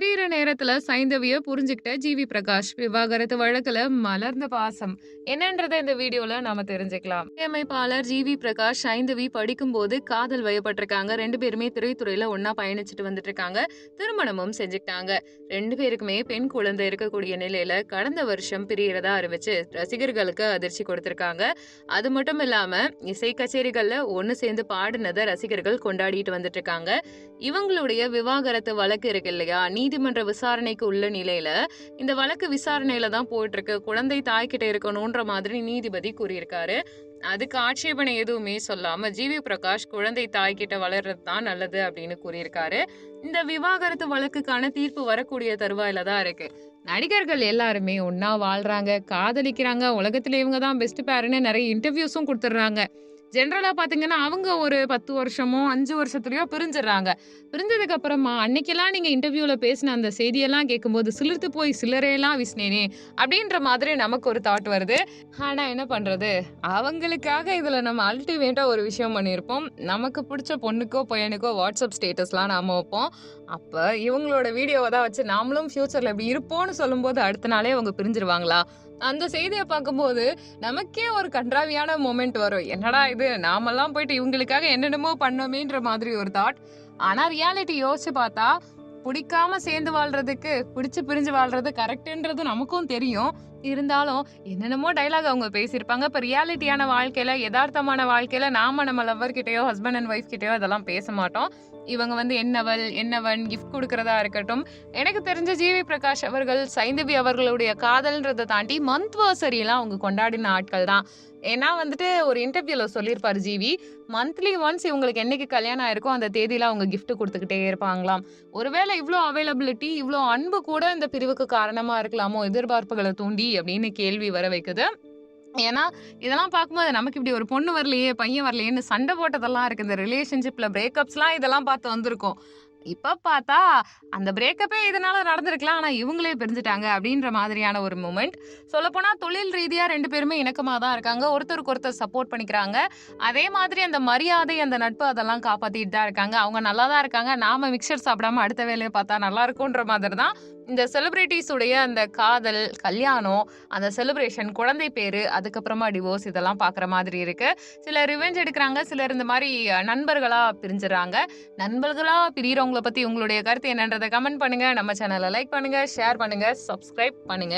பிரியிற நேரத்துல சைந்தவிய புரிஞ்சுக்கிட்ட ஜிவி பிரகாஷ் விவாகரத்து வழக்குல மலர்ந்த பாசம். என்னன்றத இந்த வீடியோல நாம தெரிஞ்சுக்கலாம். இசையமைப்பாளர் ஜிவி பிரகாஷ் சைந்தவி படிக்கும் போது காதல் வயப்பட்டிருக்காங்க. ரெண்டு பேருமே திரைத்துறையில ஒன்னா பயணிச்சுட்டு வந்துட்டு இருக்காங்க திருமணமும் செஞ்சுக்கிட்டாங்க. ரெண்டு பேருக்குமே பெண் குழந்தை இருக்கக்கூடிய நிலையில கடந்த வருஷம் பிரியறதா அறிவிச்சு ரசிகர்களுக்கு அதிர்ச்சி கொடுத்திருக்காங்க. அது மட்டும் இல்லாம இசை கச்சேரிகள்ல ஒன்னு சேர்ந்து பாடினதை ரசிகர்கள் கொண்டாடிட்டு வந்துட்டு இருக்காங்க இவங்களுடைய விவாகரத்து வழக்கு இருக்கு இல்லையா? நீ நீதிமன்ற விசாரணைக்கு உள்ள நிலையில இந்த வழக்கு விசாரணையில தான் போயிட்டு இருக்கு குழந்தை தாய்கிட்ட இருக்கணும்ன்ற மாதிரி நீதிபதி கூறியிருக்காரு. அதுக்கு ஆட்சேபனை எதுவுமே சொல்லாம ஜிவி பிரகாஷ் குழந்தை தாய்கிட்ட வளர்றது தான் நல்லது அப்படின்னு கூறியிருக்காரு. இந்த விவாகரத்து வழக்குக்கான தீர்ப்பு வரக்கூடிய தருவாயில தான் இருக்கு. நடிகர்கள் எல்லாருமே ஒன்னா வாழ்றாங்க காதலிக்கிறாங்க உலகத்துல இவங்க தான் பெஸ்ட் பேருன்னு நிறைய இன்டர்வியூஸும் கொடுத்துட்றாங்க. ஜென்ரலாக பார்த்தீங்கன்னா அவங்க ஒரு பத்து வருஷமோ அஞ்சு வருஷத்துலையோ பிரிஞ்சிடுறாங்க. பிரிஞ்சதுக்கு அப்புறமா அன்னைக்கெல்லாம் நீங்கள் இன்டர்வியூவில் பேசின அந்த செய்தியெல்லாம் கேட்கும்போது சிலிர்த்து போய் சிலரையெல்லாம் விஸ்னேனே அப்படின்ற மாதிரி நமக்கு ஒரு தாட் வருது. ஆனால் என்ன பண்ணுறது அவங்களுக்காக இதில் நம்ம அல்டிமேட்டாக ஒரு விஷயம் பண்ணியிருப்போம். நமக்கு பிடிச்ச பொண்ணுக்கோ பையனுக்கோ வாட்ஸ்அப் ஸ்டேட்டஸ்லாம் நாம் வைப்போம். அப்போ இவங்களோட வீடியோவை தான் வச்சு நாமளும் ஃப்யூச்சரில் இப்படி இருப்போம்னு சொல்லும்போது அடுத்த நாளே அவங்க பிரிஞ்சிருவாங்களா? அந்த செய்தியை பார்க்கும்போது நமக்கே ஒரு கன்றாவியான மூமெண்ட் வரும். என்னடா இது? நாமெல்லாம் போயிட்டு இவங்களுக்காக என்னென்னமோ பண்ணோமேன்ற மாதிரி ஒரு தாட் ஆனால் ரியாலிட்டி யோசிச்சு பார்த்தா பிடிக்காம சேர்ந்து வாழ்றதுக்கு பிடிச்சு பிரிஞ்சு வாழ்றது கரெக்டுன்றது நமக்கும் தெரியும். இருந்தாலும் என்னென்னமோ டைலாக் அவங்க பேசியிருப்பாங்க. இப்போ ரியாலிட்டியான வாழ்க்கையில் யதார்த்தமான வாழ்க்கையில் நாம நம்ம லவ்வர் கிட்டேயோ ஹஸ்பண்ட் அண்ட் ஒய்ஃப் கிட்டயோ அதெல்லாம் பேச மாட்டோம். இவங்க வந்து என்னவள் என்னவன் கிஃப்ட் கொடுக்கறதா இருக்கட்டும். எனக்கு தெரிஞ்ச ஜிவி பிரகாஷ் அவர்கள் சைந்தவி அவர்களுடைய காதல்ன்றதை தாண்டி மந்த் அவங்க கொண்டாடின ஆட்கள் தான். ஏன்னா வந்துட்டு ஒரு இன்டர்வியூல சொல்லியிருப்பார் ஜிவி மந்த்லி ஒன்ஸ் இவங்களுக்கு என்னைக்கு கல்யாணம் ஆயிருக்கோ அந்த தேதியில அவங்க கிஃப்ட் கொடுத்துக்கிட்டே இருப்பாங்களாம். ஒருவேளை இவ்வளோ அவைலபிலிட்டி இவ்வளோ அன்பு கூட இந்த பிரிவுக்கு காரணமா இருக்கலாமோ எதிர்பார்ப்புகளை தூண்டி அப்படின்னு கேள்வி வர வைக்குது. ஏன்னா இதெல்லாம் பார்க்கும்போது நமக்கு இப்படி ஒரு பொண்ணு வரலையே பையன் வரலையேன்னு சண்டை போட்டதெல்லாம் இருக்கு இந்த ரிலேஷன்ஷிப்ல பிரேக்கப்ஸ்லாம் இதெல்லாம் பார்த்து வந்திருக்கோம். இப்போ பார்த்தா அந்த பிரேக்கப்பே இதனால் நடந்திருக்கலாம். ஆனால் இவங்களே பிரிஞ்சுட்டாங்க அப்படின்ற மாதிரியான ஒரு மூமெண்ட் சொல்லப்போனால் தொழில் ரீதியாக ரெண்டு பேருமே இணக்கமாக தான் இருக்காங்க. ஒருத்தருக்கு ஒருத்தர் சப்போர்ட் பண்ணிக்கிறாங்க. அதே மாதிரி அந்த மரியாதை அந்த நட்பு அதெல்லாம் காப்பாற்றிட்டு தான் இருக்காங்க. அவங்க நல்லா தான் இருக்காங்க. நாம மிக்சர் சாப்பிடாம அடுத்த வேலையை பார்த்தா நல்லா இருக்கும்ன்ற மாதிரி தான். இந்த செலிப்ரிட்டிஸுடைய அந்த காதல் கல்யாணம் அந்த செலிப்ரேஷன் குழந்தை பேர் அதுக்கப்புறமா டிவோர்ஸ் இதெல்லாம் பார்க்குற மாதிரி இருக்குது சிலர் ரிவெஞ்ச் எடுக்கிறாங்க. சிலர் இந்த மாதிரி நண்பர்களாக பிரிஞ்சுறாங்க. நண்பர்களாக பிரிகிறவங்க உங்களை பத்தி உங்களுடைய கருத்து என்னன்றதை கமெண்ட் பண்ணுங்க. நம்ம சேனலை லைக் பண்ணுங்க ஷேர் பண்ணுங்க சப்ஸ்கிரைப் பண்ணுங்க.